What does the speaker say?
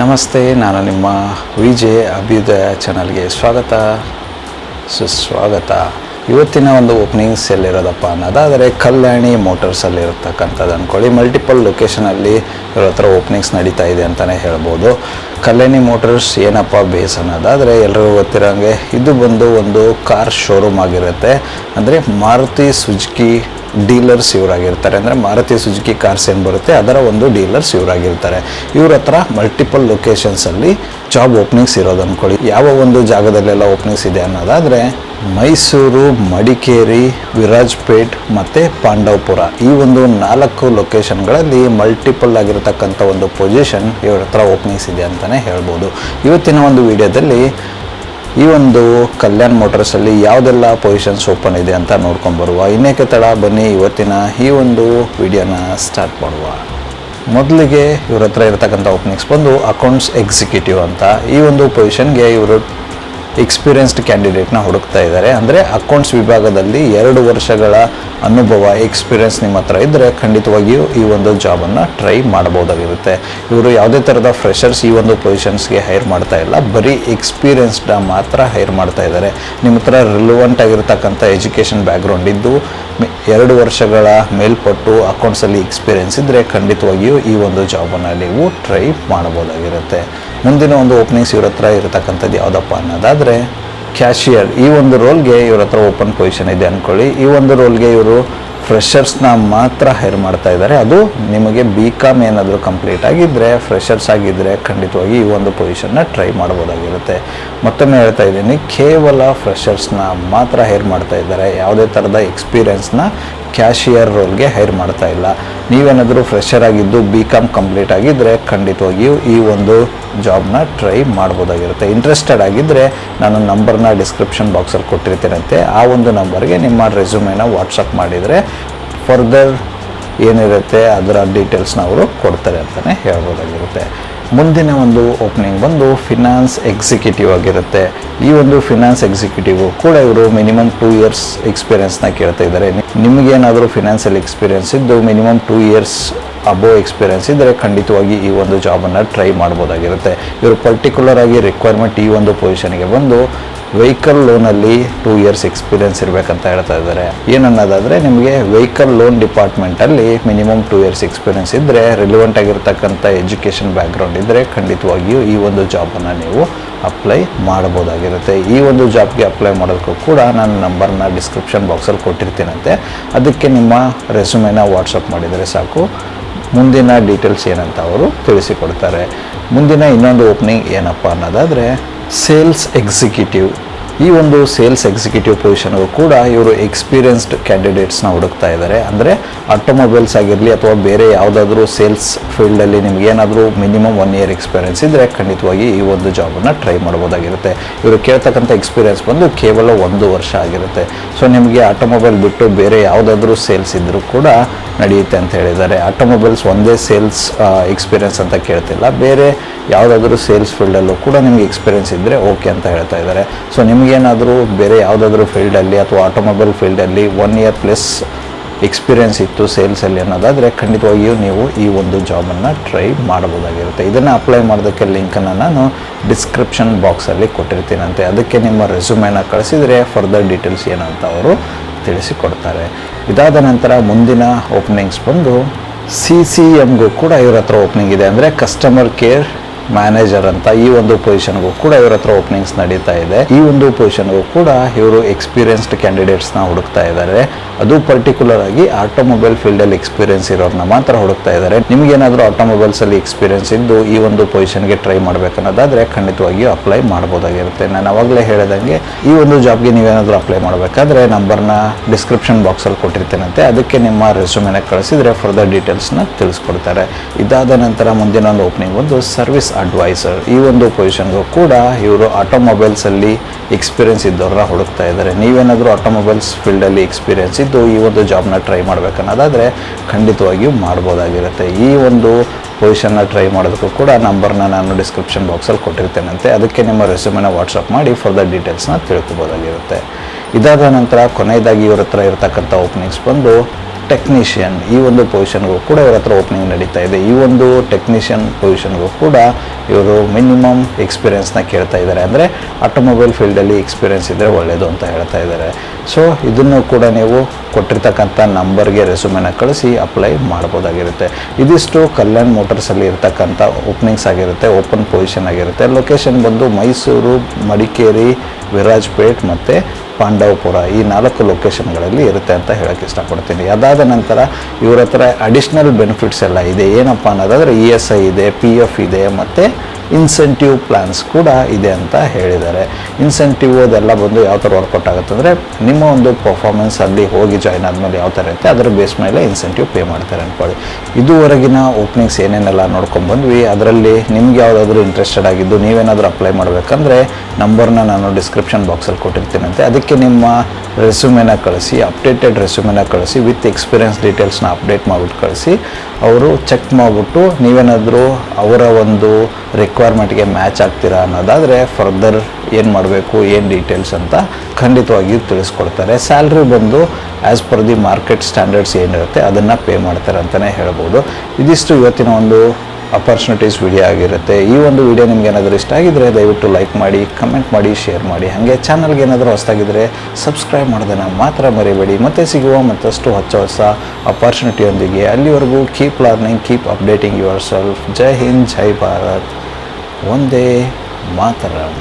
ನಮಸ್ತೆ, ನಾನು ನಿಮ್ಮ ವಿಜಯ್ ಅಭ್ಯುದಯ ಚಾನಲ್ಗೆ ಸ್ವಾಗತ. ಸುಸ್ವಾಗತ. ಇವತ್ತಿನ ಒಂದು ಓಪನಿಂಗ್ಸ್ ಎಲ್ಲಿರೋದಪ್ಪ ಅನ್ನೋದಾದರೆ ಕಲ್ಯಾಣಿ ಮೋಟರ್ಸಲ್ಲಿ ಇರತಕ್ಕಂಥದ್ದು ಅಂದ್ಕೊಳ್ಳಿ ಮಲ್ಟಿಪಲ್ ಲೊಕೇಶನಲ್ಲಿ ಇವ್ರ ಹತ್ರ ಓಪನಿಂಗ್ಸ್ ನಡೀತಾ ಇದೆ ಅಂತಲೇ ಹೇಳ್ಬೋದು. ಕಲ್ಯಾಣಿ ಮೋಟರ್ಸ್ ಏನಪ್ಪ ಬೇಸ್ ಅನ್ನೋದಾದರೆ ಗೊತ್ತಿರೋ ಗೊತ್ತಿರೋಂಗೆ ಇದು ಬಂದು ಒಂದು ಕಾರ್ ಶೋರೂಮ್ ಆಗಿರುತ್ತೆ. ಅಂದರೆ ಮಾರುತಿ ಸುಜುಕಿ ಡೀಲರ್ಸ್ ಇವರಾಗಿರ್ತಾರೆ. ಅಂದರೆ ಮಾರುತಿ ಸುಜುಕಿ ಕಾರ್ಸ್ ಏನು ಬರುತ್ತೆ? ಅದರ ಒಂದು ಡೀಲರ್ಸ್ ಇವರಾಗಿರ್ತಾರೆ. ಇವ್ರ ಹತ್ರ ಮಲ್ಟಿಪಲ್ ಲೊಕೇಶನ್ಸಲ್ಲಿ ಜಾಬ್ ಓಪನಿಂಗ್ಸ್ ಇರೋದು ಅಂದ್ಕೊಳ್ಳಿ ಯಾವ ಒಂದು ಜಾಗದಲ್ಲೆಲ್ಲ ಓಪನಿಂಗ್ಸ್ ಇದೆ ಅನ್ನೋದಾದರೆ ಮೈಸೂರು, ಮಡಿಕೇರಿ, ವಿರಾಜ್ಪೇಟ್ ಮತ್ತು ಪಾಂಡವಪುರ. ಈ ಒಂದು ನಾಲ್ಕು ಲೊಕೇಶನ್ಗಳಲ್ಲಿ ಮಲ್ಟಿಪಲ್ ಆಗಿರತಕ್ಕಂಥ ಒಂದು ಪೊಸಿಷನ್ ಇವ್ರ ಹತ್ರ ಓಪನಿಂಗ್ಸ್ ಇದೆ ಅಂತಲೇ ಹೇಳ್ಬೋದು. ಇವತ್ತಿನ ಒಂದು ವಿಡಿಯೋದಲ್ಲಿ ಈ ಒಂದು ಕಲ್ಯಾಣ್ ಮೋಟರ್ಸಲ್ಲಿ ಯಾವುದೆಲ್ಲ ಪೊಸಿಷನ್ಸ್ ಓಪನ್ ಇದೆ ಅಂತ ನೋಡ್ಕೊಂಬರುವ ಇನ್ನೇಕೆ ತಡ? ಬನ್ನಿ, ಇವತ್ತಿನ ಈ ಒಂದು ವಿಡಿಯೋನ ಸ್ಟಾರ್ಟ್ ಮಾಡುವ. ಮೊದಲಿಗೆ ಇವ್ರ ಹತ್ರ ಇರತಕ್ಕಂಥ ಓಪನಿಂಗ್ಸ್ ಬಂದು ಅಕೌಂಟ್ಸ್ ಎಕ್ಸಿಕ್ಯೂಟಿವ್ ಅಂತ ಈ ಒಂದು ಪೊಸಿಷನ್ಗೆ ಇವರು ಎಕ್ಸ್ಪೀರಿಯನ್ಸ್ಡ್ ಕ್ಯಾಂಡಿಡೇಟ್ನ ಹುಡುಕ್ತಾ ಇದ್ದಾರೆ. ಅಂದರೆ ಅಕೌಂಟ್ಸ್ ವಿಭಾಗದಲ್ಲಿ ಎರಡು ವರ್ಷಗಳ ಅನುಭವ ಎಕ್ಸ್ಪೀರಿಯನ್ಸ್ ನಿಮ್ಮ ಹತ್ರ ಇದ್ದರೆ ಖಂಡಿತವಾಗಿಯೂ ಈ ಒಂದು ಜಾಬನ್ನು ಟ್ರೈ ಮಾಡ್ಬೋದಾಗಿರುತ್ತೆ ಇವರು ಯಾವುದೇ ಥರದ ಫ್ರೆಷರ್ಸ್ ಈ ಒಂದು ಪೊಸಿಷನ್ಸ್ಗೆ ಹೈರ್ ಮಾಡ್ತಾ ಇಲ್ಲ. ಬರೀ ಎಕ್ಸ್ಪೀರಿಯನ್ಸ್ಡ ಮಾತ್ರ ಹೈರ್ ಮಾಡ್ತಾ ಇದ್ದಾರೆ. ನಿಮ್ಮ ಹತ್ರ ರಿಲುವೆಂಟ್ ಆಗಿರ್ತಕ್ಕಂಥ ಎಜುಕೇಷನ್ ಬ್ಯಾಕ್ಗ್ರೌಂಡ್ ಇದ್ದು ಎರಡು ವರ್ಷಗಳ ಮೇಲ್ಪಟ್ಟು ಅಕೌಂಟ್ಸಲ್ಲಿ ಎಕ್ಸ್ಪೀರಿಯನ್ಸ್ ಇದ್ದರೆ ಖಂಡಿತವಾಗಿಯೂ ಈ ಒಂದು ಜಾಬನ್ನು ನೀವು ಟ್ರೈ ಮಾಡಬಹುದಾಗಿರುತ್ತೆ. ಮುಂದಿನ ಒಂದು ಓಪನಿಂಗ್ಸ್ ಇವ್ರ ಹತ್ರ ಇರತಕ್ಕಂಥದ್ದು ಯಾವುದಪ್ಪ ಅನ್ನೋದಾದರೆ ಕ್ಯಾಶಿಯರ್ ಈ ಒಂದು ರೋಲ್ಗೆ ಇವ್ರ ಹತ್ರ ಓಪನ್ ಪೊಸಿಷನ್ ಇದೆ ಅಂದ್ಕೊಳ್ಳಿ ಈ ಒಂದು ರೋಲ್ಗೆ ಇವರು ಫ್ರೆಷರ್ಸ್ನ ಮಾತ್ರ ಹೈರ್ ಮಾಡ್ತಾ ಇದ್ದಾರೆ. ಅದು ನಿಮಗೆ ಬಿ ಕಾಮ್ ಏನಾದರೂ ಕಂಪ್ಲೀಟ್ ಆಗಿದ್ದರೆ ಫ್ರೆಷರ್ಸ್ ಆಗಿದ್ದರೆ ಖಂಡಿತವಾಗಿ ಈ ಒಂದು ಪೊಸಿಷನ್ನ ಟ್ರೈ ಮಾಡ್ಬೋದಾಗಿರುತ್ತೆ. ಮತ್ತೊಮ್ಮೆ ಹೇಳ್ತಾ ಇದ್ದೀನಿ, ಕೇವಲ ಫ್ರೆಷರ್ಸ್ನ ಮಾತ್ರ ಹೈರ್ ಮಾಡ್ತಾ ಇದ್ದಾರೆ. ಯಾವುದೇ ಥರದ ಎಕ್ಸ್ಪೀರಿಯನ್ಸ್ನ ಕ್ಯಾಶಿಯರ್ ರೋಲ್ಗೆ ಹೈರ್ ಮಾಡ್ತಾ ಇಲ್ಲ. ನೀವೇನಾದರೂ ಫ್ರೆಷರ್ ಆಗಿದ್ದು ಬಿ ಕಾಮ್ ಕಂಪ್ಲೀಟ್ ಆಗಿದ್ದರೆ ಖಂಡಿತವಾಗಿಯೂ ಈ ಒಂದು ಜಾಬ್ನ ಟ್ರೈ ಮಾಡ್ಬೋದಾಗಿರುತ್ತೆ. ಇಂಟ್ರೆಸ್ಟೆಡ್ ಆಗಿದ್ದರೆ ನಾನು ನಂಬರ್ನ ಡಿಸ್ಕ್ರಿಪ್ಷನ್ ಬಾಕ್ಸಲ್ಲಿ ಕೊಟ್ಟಿರ್ತೀನಂತೆ. ಆ ಒಂದು ನಂಬರ್ಗೆ ನಿಮ್ಮ ರೆಸ್ಯೂಮೇನ ವಾಟ್ಸಪ್ ಮಾಡಿದರೆ ಫರ್ದರ್ ಏನಿರುತ್ತೆ ಅದರ ಡೀಟೇಲ್ಸ್ನ ಅವರು ಕೊಡ್ತಾರೆ ಅಂತಲೇ ಹೇಳ್ಬೋದಾಗಿರುತ್ತೆ. ಮುಂದಿನ ಒಂದು ಓಪನಿಂಗ್ ಬಂದು ಫಿನಾನ್ಸ್ ಎಕ್ಸಿಕ್ಯೂಟಿವ್ ಆಗಿರುತ್ತೆ. ಈ ಒಂದು ಫಿನಾನ್ಸ್ ಎಕ್ಸಿಕ್ಯೂಟಿವ್ ಕೂಡ ಇವರು ಮಿನಿಮಮ್ ಟೂ ಇಯರ್ಸ್ ಎಕ್ಸ್ಪೀರಿಯನ್ಸ್ನ ಕೇಳ್ತಾ ಇದ್ದಾರೆ. ನಿಮಗೇನಾದರೂ ಫಿನಾನ್ಸಿಯಲ್ ಎಕ್ಸ್ಪೀರಿಯನ್ಸ್ ಇದ್ದು minimum two years above experience ಇದ್ದರೆ ಖಂಡಿತವಾಗಿ ಈ ಒಂದು ಜಾಬನ್ನು ಟ್ರೈ ಮಾಡ್ಬೋದಾಗಿರುತ್ತೆ. ಇವರು ಪರ್ಟಿಕ್ಯುಲರ್ ಆಗಿ ರಿಕ್ವೈರ್ಮೆಂಟ್ ಈ ಒಂದು ಪೊಸಿಷನ್ಗೆ ಬಂದು ವೆಹಿಕಲ್ ಲೋನಲ್ಲಿ ಟೂ ಇಯರ್ಸ್ ಎಕ್ಸ್ಪೀರಿಯನ್ಸ್ ಇರಬೇಕಂತ ಹೇಳ್ತಾ ಇದ್ದಾರೆ. ಏನನ್ನೋದಾದರೆ ನಿಮಗೆ ವೆಹಿಕಲ್ ಲೋನ್ ಡಿಪಾರ್ಟ್ಮೆಂಟಲ್ಲಿ ಮಿನಿಮಮ್ ಟೂ ಇಯರ್ಸ್ ಎಕ್ಸ್ಪೀರಿಯನ್ಸ್ ಇದ್ದರೆ ರಿಲಿವೆಂಟ್ ಆಗಿರ್ತಕ್ಕಂಥ ಎಜುಕೇಷನ್ ಬ್ಯಾಕ್ಗ್ರೌಂಡ್ ಇದ್ದರೆ ಖಂಡಿತವಾಗಿಯೂ ಈ ಒಂದು ಜಾಬನ್ನು ನೀವು ಅಪ್ಲೈ ಮಾಡ್ಬೋದಾಗಿರುತ್ತೆ ಈ ಒಂದು ಜಾಬ್ಗೆ ಅಪ್ಲೈ ಮಾಡೋದಕ್ಕೂ ಕೂಡ ನಾನು ನಂಬರ್ನ ಡಿಸ್ಕ್ರಿಪ್ಷನ್ ಬಾಕ್ಸಲ್ಲಿ ಕೊಟ್ಟಿರ್ತೀನಂತೆ. ಅದಕ್ಕೆ ನಿಮ್ಮ ರೆಸ್ಯೂಮೇನ ವಾಟ್ಸಪ್ ಮಾಡಿದರೆ ಸಾಕು. ಮುಂದಿನ ಡೀಟೇಲ್ಸ್ ಏನಂತ ಅವರು ತಿಳಿಸಿಕೊಡ್ತಾರೆ. ಮುಂದಿನ ಇನ್ನೊಂದು ಓಪನಿಂಗ್ ಏನಪ್ಪ ಅನ್ನೋದಾದರೆ ಸೇಲ್ಸ್ ಎಕ್ಸಿಕ್ಯೂಟಿವ್ ಈ ಒಂದು ಸೇಲ್ಸ್ ಎಕ್ಸಿಕ್ಯೂಟಿವ್ ಪೊಸಿಷನ್ಗೂ ಕೂಡ ಇವರು ಎಕ್ಸ್ಪೀರಿಯನ್ಸ್ಡ್ ಕ್ಯಾಂಡಿಡೇಟ್ಸ್ನ ಹುಡುಕ್ತಾ ಇದ್ದಾರೆ ಅಂದರೆ ಆಟೋಮೊಬೈಲ್ಸ್ ಆಗಿರಲಿ ಅಥವಾ ಬೇರೆ ಯಾವುದಾದ್ರೂ ಸೇಲ್ಸ್ ಫೀಲ್ಡಲ್ಲಿ ನಿಮ್ಗೆ ಏನಾದರೂ ಮಿನಿಮಮ್ ಒನ್ ಇಯರ್ ಎಕ್ಸ್ಪೀರಿಯನ್ಸ್ ಇದ್ದರೆ ಖಂಡಿತವಾಗಿ ಈ ಒಂದು ಜಾಬನ್ನು ಟ್ರೈ ಮಾಡ್ಬೋದಾಗಿರುತ್ತೆ. ಇವರು ಕೇಳ್ತಕ್ಕಂಥ ಎಕ್ಸ್ಪೀರಿಯನ್ಸ್ ಬಂದು ಕೇವಲ ಒಂದು ವರ್ಷ ಆಗಿರುತ್ತೆ. ಸೊ ನಿಮಗೆ ಆಟೋಮೊಬೈಲ್ ಬಿಟ್ಟು ಬೇರೆ ಯಾವುದಾದ್ರೂ ಸೇಲ್ಸ್ ಇದ್ದರೂ ಕೂಡ ನಡೆಯುತ್ತೆ ಅಂತ ಹೇಳಿದ್ದಾರೆ. ಆಟೋಮೊಬೈಲ್ಸ್ ಒಂದೇ ಸೇಲ್ಸ್ ಎಕ್ಸ್ಪೀರಿಯನ್ಸ್ ಅಂತ ಕೇಳ್ತಿಲ್ಲ. ಬೇರೆ ಯಾವುದಾದ್ರೂ ಸೇಲ್ಸ್ ಫೀಲ್ಡಲ್ಲೂ ಕೂಡ ನಿಮಗೆ ಎಕ್ಸ್ಪೀರಿಯನ್ಸ್ ಇದ್ದರೆ ಓಕೆ ಅಂತ ಹೇಳ್ತಾ ಇದ್ದಾರೆ ಸೊ ನಿಮಗೇನಾದರೂ ಬೇರೆ ಯಾವುದಾದ್ರೂ ಫೀಲ್ಡಲ್ಲಿ ಅಥವಾ ಆಟೋಮೊಬೈಲ್ ಫೀಲ್ಡಲ್ಲಿ ಒನ್ ಇಯರ್ ಪ್ಲಸ್ ಎಕ್ಸ್ಪೀರಿಯೆನ್ಸ್ ಇತ್ತು ಸೇಲ್ಸಲ್ಲಿ ಅನ್ನೋದಾದರೆ ಖಂಡಿತವಾಗಿಯೂ ನೀವು ಈ ಒಂದು ಜಾಬನ್ನು ಟ್ರೈ ಮಾಡ್ಬೋದಾಗಿರುತ್ತೆ ಇದನ್ನು ಅಪ್ಲೈ ಮಾಡೋದಕ್ಕೆ ಲಿಂಕನ್ನು ನಾನು ಡಿಸ್ಕ್ರಿಪ್ಷನ್ ಬಾಕ್ಸಲ್ಲಿ ಕೊಟ್ಟಿರ್ತೀನಂತೆ ಅದಕ್ಕೆ ನಿಮ್ಮ ರೆಸ್ಯೂಮೆನ ಕಳಿಸಿದರೆ ಫರ್ದರ್ ಡೀಟೇಲ್ಸ್ ಏನಂತ ಅವರು ತಿಳಿಸಿಕೊಡ್ತಾರೆ. ಇದಾದ ನಂತರ ಮುಂದಿನ ಓಪನಿಂಗ್ಸ್ ಬಂದು ಸಿ ಸಿ ಎಮ್ಗೂ ಕೂಡ ಇವ್ರ ಹತ್ರ ಓಪನಿಂಗ್ ಇದೆ. ಅಂದರೆ ಕಸ್ಟಮರ್ ಕೇರ್ ಮ್ಯಾನೇಜರ್ ಅಂತ ಈ ಒಂದು ಪೊಸಿಷನ್ಗೂ ಕೂಡ ಇವ್ರ ಹತ್ರ ಓಪನಿಂಗ್ಸ್ ನಡೀತಾ ಇದೆ. ಈ ಒಂದು ಪೊಸಿಷನ್ಗೂ ಕೂಡ ಇವರು ಎಕ್ಸ್ಪೀರಿಯನ್ಸ್ಡ್ ಕ್ಯಾಂಡಿಡೇಟ್ಸ್ನ ಹುಡುಕ್ತಾ ಇದ್ದಾರೆ ಅದು ಪರ್ಟಿಕ್ಯುಲರ್ ಆಗಿ ಆಟೋಮೊಬೈಲ್ ಫೀಲ್ಡಲ್ಲಿ ಎಕ್ಸ್ಪೀರಿಯನ್ಸ್ ಇರೋರನ್ನ ಮಾತ್ರ ಹುಡುಕ್ತಾ ಇದ್ದಾರೆ ನಿಮಗೇನಾದರೂ ಆಟೋಮೊಬೈಲ್ಸಲ್ಲಿ ಎಕ್ಸ್ಪೀರಿಯನ್ಸ್ ಇದ್ದು ಈ ಒಂದು ಪೊಸಿಷನ್ಗೆ ಟ್ರೈ ಮಾಡಬೇಕನ್ನೋದಾದರೆ ಖಂಡಿತವಾಗಿಯೂ ಅಪ್ಲೈ ಮಾಡ್ಬೋದಾಗಿರುತ್ತೆ. ನಾನು ಅವಾಗಲೇ ಹೇಳಿದಂಗೆ ಈ ಒಂದು ಜಾಬ್ಗೆ ನೀವೇನಾದರೂ ಅಪ್ಲೈ ಮಾಡಬೇಕಾದ್ರೆ ನಂಬರ್ನ ಡಿಸ್ಕ್ರಿಪ್ಷನ್ ಬಾಕ್ಸಲ್ಲಿ ಕೊಟ್ಟಿರ್ತೇನಂತೆ. ಅದಕ್ಕೆ ನಿಮ್ಮ ರೆಸ್ಯೂಮೆನ ಕಳಿಸಿದರೆ ಫರ್ದರ್ ಡೀಟೇಲ್ಸ್ನ ತಿಳಿಸ್ಕೊಡ್ತಾರೆ. ಇದಾದ ನಂತರ ಮುಂದಿನ ಒಂದು ಓಪನಿಂಗ್ ಒಂದು ಸರ್ವಿಸ್ ಅಡ್ವೈಸರ್ ಈ ಒಂದು ಪೊಸಿಷನ್ಗೂ ಕೂಡ ಇವರು ಆಟೋಮೊಬೈಲ್ಸಲ್ಲಿ ಎಕ್ಸ್ಪೀರಿಯನ್ಸ್ ಇದ್ದವ್ರನ್ನ ಹುಡುಕ್ತಾ ಇದ್ದಾರೆ. ನೀವೇನಾದರೂ ಆಟೋಮೊಬೈಲ್ಸ್ ಫೀಲ್ಡಲ್ಲಿ ಎಕ್ಸ್ಪೀರಿಯನ್ಸ್ ಇದ್ದು ಈ ಒಂದು ಜಾಬ್ನ ಟ್ರೈ ಮಾಡಬೇಕನ್ನೋದಾದರೆ ಖಂಡಿತವಾಗಿಯೂ ಮಾಡ್ಬೋದಾಗಿರುತ್ತೆ. ಈ ಒಂದು ಪೊಸಿಷನ್ನ ಟ್ರೈ ಮಾಡೋದಕ್ಕೂ ಕೂಡ ನಂಬರ್ನ ನಾನು ಡಿಸ್ಕ್ರಿಪ್ಷನ್ ಬಾಕ್ಸಲ್ಲಿ ಕೊಟ್ಟಿರ್ತೇನಂತೆ. ಅದಕ್ಕೆ ನಿಮ್ಮ ರೆಸ್ಯೂಮೆನ ವಾಟ್ಸಪ್ ಮಾಡಿ ಫರ್ದರ್ ಡೀಟೇಲ್ಸ್ನ ತಿಳ್ಕೊಬೋದಾಗಿರುತ್ತೆ. ಇದಾದ ನಂತರ ಕೊನೆಯದಾಗಿ ಇವರ ಹತ್ರ ಇರತಕ್ಕಂಥ ಓಪನಿಂಗ್ಸ್ ಬಂದು ಟೆಕ್ನಿಷಿಯನ್ ಈ ಒಂದು ಪೊಸಿಷನ್ಗೂ ಕೂಡ ಇವರ ಹತ್ರ ಓಪನಿಂಗ್ ನಡೀತಾ ಇದೆ. ಈ ಒಂದು ಟೆಕ್ನಿಷಿಯನ್ ಪೊಸಿಷನ್ಗೂ ಕೂಡ ಇವರು ಮಿನಿಮಮ್ ಎಕ್ಸ್ಪೀರಿಯೆನ್ಸ್ನ ಕೇಳ್ತಾ ಇದ್ದಾರೆ. ಅಂದರೆ ಆಟೋಮೊಬೈಲ್ ಫೀಲ್ಡಲ್ಲಿ ಎಕ್ಸ್ಪೀರಿಯನ್ಸ್ ಇದ್ದರೆ ಒಳ್ಳೆಯದು ಅಂತ ಹೇಳ್ತಾ ಇದ್ದಾರೆ. ಸೊ ಇದನ್ನು ಕೂಡ ನೀವು ಕೊಟ್ಟಿರ್ತಕ್ಕಂಥ ನಂಬರ್ಗೆ ರೆಸ್ಯೂಮೆನ ಕಳಿಸಿ ಅಪ್ಲೈ ಮಾಡ್ಬೋದಾಗಿರುತ್ತೆ. ಇದಿಷ್ಟು ಕಲ್ಯಾಣ್ ಮೋಟರ್ಸಲ್ಲಿ ಇರ್ತಕ್ಕಂಥ ಓಪನಿಂಗ್ಸ್ ಆಗಿರುತ್ತೆ ಓಪನ್ ಪೊಸಿಷನ್ ಆಗಿರುತ್ತೆ. ಲೊಕೇಶನ್ ಬಂದು ಮೈಸೂರು, ಮಡಿಕೇರಿ, ವಿರಾಜ್ಪೇಟ್ ಮತ್ತು ಪಾಂಡವಪುರ ಈ ನಾಲ್ಕು ಲೊಕೇಶನ್ಗಳಲ್ಲಿ ಇರುತ್ತೆ ಅಂತ ಹೇಳೋಕ್ಕೆ ಇಷ್ಟಪಡ್ತೀನಿ. ಅದಾದ ನಂತರ ಇವರ ಹತ್ರ ಅಡಿಷ್ನಲ್ ಬೆನಿಫಿಟ್ಸ್ ಎಲ್ಲ ಇದೆ. ಏನಪ್ಪ ಅನ್ನೋದಾದರೆ ಇ ಎಸ್ ಐ ಇದೆ ಪಿ ಎಫ್ ಇದೆ ಮತ್ತು ಇನ್ಸೆಂಟಿವ್ ಪ್ಲ್ಯಾನ್ಸ್ ಕೂಡ ಇದೆ ಅಂತ ಹೇಳಿದ್ದಾರೆ. ಇನ್ಸೆಂಟಿವ್ ಅದೆಲ್ಲ ಬಂದು ಯಾವ ಥರ ವರ್ಕೌಟ್ ಆಗುತ್ತೆ ಅಂದರೆ ನಿಮ್ಮ ಒಂದು ಪರ್ಫಾರ್ಮೆನ್ಸ್ ಅಲ್ಲಿ ಹೋಗಿ ಜಾಯ್ನ್ ಆದಮೇಲೆ ಯಾವ ಥರ ಇರುತ್ತೆ ಅದರ ಬೇಸ್ ಮೇಲೆ ಇನ್ಸೆಂಟಿವ್ ಪೇ ಮಾಡ್ತಾರೆ ಅಂದ್ಕೊಳ್ಳಿ ಇದುವರೆಗಿನ ಓಪನಿಂಗ್ಸ್ ಏನೇನೆಲ್ಲ ನೋಡ್ಕೊಂಡು ಬಂದ್ವಿ. ಅದರಲ್ಲಿ ನಿಮ್ಗೆ ಯಾವುದಾದ್ರೂ ಇಂಟ್ರೆಸ್ಟೆಡ್ ಆಗಿದ್ದು ನೀವೇನಾದರೂ ಅಪ್ಲೈ ಮಾಡಬೇಕಂದ್ರೆ ನಂಬರ್ನ ನಾನು ಡಿಸ್ಕ್ರಿಪ್ಷನ್ ಬಾಕ್ಸಲ್ಲಿ ಕೊಟ್ಟಿರ್ತೀನಂತೆ ಅದಕ್ಕೆ ನಿಮ್ಮ ರೆಸ್ಯೂಮೆನ ಕಳಿಸಿ ಅಪ್ಡೇಟೆಡ್ ರೆಸ್ಯೂಮೆನ ಕಳಿಸಿ ವಿತ್ ಎಕ್ಸ್ಪೀರಿಯನ್ಸ್ ಡೀಟೇಲ್ಸ್ನ ಅಪ್ಡೇಟ್ ಮಾಡಿಬಿಟ್ಟು ಕಳಿಸಿ. ಅವರು ಚೆಕ್ ಮಾಡಿಬಿಟ್ಟು ನೀವೇನಾದರೂ ಅವರ ಒಂದು ರಿಕ್ವೈರ್ಮೆಂಟ್ಗೆ ಮ್ಯಾಚ್ ಆಗ್ತೀರಾ ಅನ್ನೋದಾದರೆ ಫರ್ದರ್ ಏನು ಮಾಡಬೇಕು, ಏನು ಡೀಟೇಲ್ಸ್ ಅಂತ ಖಂಡಿತವಾಗಿಯೂ ತಿಳಿಸ್ಕೊಡ್ತಾರೆ. ಸ್ಯಾಲ್ರಿ ಬಂದು as per the market standards ಏನಿರುತ್ತೆ ಅದನ್ನು ಪೇ ಮಾಡ್ತಾರೆ ಅಂತಲೇ ಹೇಳ್ಬೋದು. ಇದಿಷ್ಟು ಇವತ್ತಿನ ಒಂದು ಅಪರ್ಚುನಿಟೀಸ್ ವಿಡಿಯೋ ಆಗಿರುತ್ತೆ. ಈ ಒಂದು ವಿಡಿಯೋ ನಿಮ್ಗೆ ಏನಾದರೂ ಇಷ್ಟ ಆಗಿದ್ರೆ ದಯವಿಟ್ಟು ಲೈಕ್ ಮಾಡಿ ಕಮೆಂಟ್ ಮಾಡಿ ಶೇರ್ ಮಾಡಿ. ಹಾಗೆ ಚಾನಲ್ಗೆ ಏನಾದರೂ ಹೊಸದಾಗಿದ್ದರೆ ಸಬ್ಸ್ಕ್ರೈಬ್ ಮಾಡೋದನ್ನು ಮಾತ್ರ ಮರಿಬೇಡಿ. ಮತ್ತೆ ಸಿಗುವ ಮತ್ತಷ್ಟು ಹೊಸ ಹೊಸ ಅಪರ್ಚುನಿಟಿಯೊಂದಿಗೆ ಅಲ್ಲಿವರೆಗೂ keep learning keep updating yourself Jai Hind, Jai Bharat. Vande Mataram